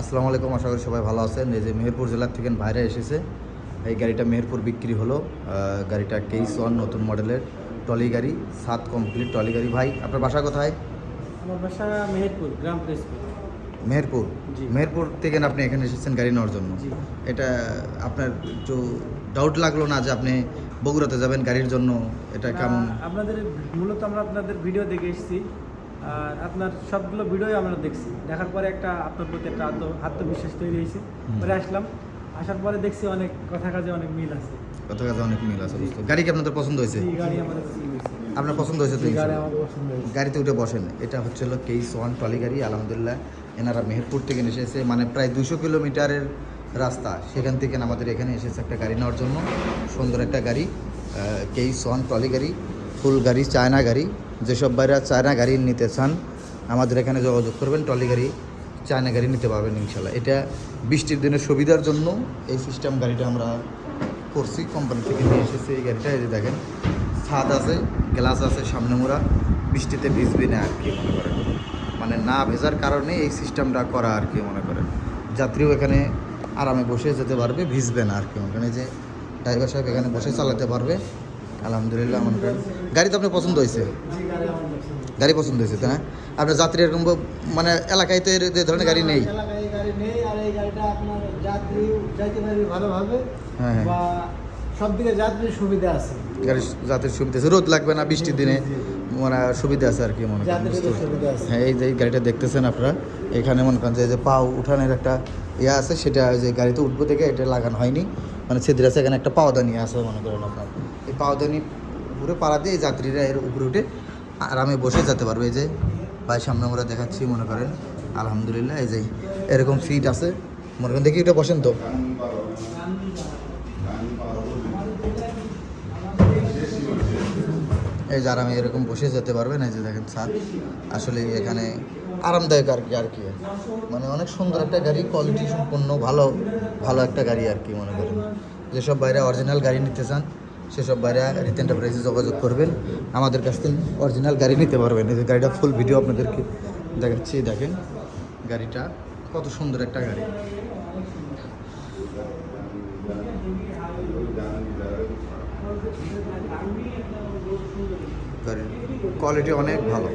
আসসালামু আলাইকুম আশা করি সবাই ভালো আছেন। এই যে মেহেরপুর জেলার থেকে বাইরে এসেছে। এই গাড়িটা মেহেরপুর বিক্রি হলো। গাড়িটা কেইস ওয়ান নতুন মডেলের টলি গাড়ি সাত কমপ্লিট টলি গাড়ি। ভাই আপনার বাসা কোথায়? আমার বাসা মেহেরপুর গ্রাম মেহেরপুর? জি। মেহেরপুর থেকে আপনি এখানে এসেছেন গাড়ি নেওয়ার জন্য। এটা আপনার একটু ডাউট লাগল না যে আপনি বগুড়াতে যাবেন গাড়ির জন্য? এটা কেমন? আপনাদের মূলত আমরা আপনাদের ভিডিও দেখে এসেছি। আর আপনার সবগুলো ভিডিওই আমরা দেখছি। দেখার পরে একটা আপনার প্রতি একটা আত্ম আত্মবিশ্বাস তৈরি হয়েছে। পরে আসলাম আসার পরে দেখছি অনেক কথা কাজে অনেক মিল আছে। কথা কথা অনেক মিল আছে বুঝতে গাড়ি কি আপনাদের পছন্দ হয়েছে? গাড়ি আমাদের আপনার পছন্দ হয়েছে তো গাড়ি আমার পছন্দ হয়েছে। গাড়িতে উঠে বসেন। এটা হচ্ছে হলো কেইস ওয়ান টলি গাড়ি আলহামদুলিল্লাহ। এনারা মেহেরপুর থেকে এসেছে মানে প্রায় দুশো কিলোমিটারের রাস্তা। সেখান থেকে আমাদের এখানে এসেছে একটা গাড়ি নেওয়ার জন্য। সুন্দর একটা গাড়ি কেইস ওয়ান টলি গাড়ি ফুল গাড়ি চায়না গাড়ি। যেসব বাইরা চায়না গাড়ি নিতে চান, আমাদের এখানে যোগাযোগ করবেন, ট্রলি গাড়ি, চায়না গাড়ি নিতে পারবেন ইনশাল্লাহ। এটা বৃষ্টির দিনের সুবিধার জন্য এই সিস্টেম গাড়িটা আমরা করছি কোম্পানি থেকে নিয়ে এসেছি এই গাড়িটা। এই যে দেখেন, ছাদ আছে গ্লাস আছে, সামনে মোড়া, বৃষ্টিতে ভিজবে না আর কি মনে করেন। মানে না ভেজার কারণে এই সিস্টেমটা করা আর কি মনে করেন। যাত্রীও এখানে আরামে বসে যেতে পারবে, ভিজবে না আর কি মনে করেন। এই যে ড্রাইভার সাহেব এখানে বসে চালাতে পারবে। আলহামদুলিল্লাহ মনে করেন। গাড়ি তো আপনার পছন্দ হয়েছে। গাড়ি পছন্দ হয়েছে তাই না? আপনার যাত্রী এরকম মানে এলাকায় তো এর- ধরনের গাড়ি নেই। গাড়ি হ্যাঁ, হ্যাঁ। বা সব দিকে যাত্রীর সুবিধা আছে গাড়ির যাত্রীর সুবিধা আছে। রোদ লাগবে না বৃষ্টির দিনে মানে সুবিধা আছে আর কি মনে করেন। হ্যাঁ এই যে গাড়িটা দেখতেছেন আপনারা এখানে মনে করেন যে পাও উঠানের একটা ইয়ে আছে, সেটা ওই যে গাড়িতে উঠবো থেকে এটা লাগানো হয়নি। মানে ছিদ্র আছে, এখানে একটা পাওদানি আছে মনে করেন আপনার। এই পাওদানি উপরে পাড়া দিয়ে যাত্রীরা এর উপরে উঠে আরামে বসে যেতে পারবে। এই যে ভাই সামনে আমরা দেখাচ্ছি মনে করেন, আলহামদুলিল্লাহ, এই যে এরকম সিট আছে। মনে করেন, দেখি এটা বসেন তো। এই যে আরামে এরকম বসে যেতে পারবেন, এই যে দেখেন স্যার। আসলে এখানে আরামদায়ক আর কি আর কি। মানে অনেক সুন্দর একটা গাড়ি কোয়ালিটি সম্পন্ন ভালো ভালো একটা গাড়ি আর কি মনে করেন। যেসব বাইরে অরিজিনাল গাড়ি নিতে চান, সেসব বাইরে রিত এন্টারপ্রাইজে যোগাযোগ করবেন। আমাদের কাছ থেকে অরিজিনাল গাড়ি নিতে পারবেন। এই যে গাড়িটা ফুল ভিডিও আপনাদেরকে দেখাচ্ছি, দেখেন। গাড়িটা কত সুন্দর একটা গাড়ি। গাড়ির কোয়ালিটি অনেক ভালো।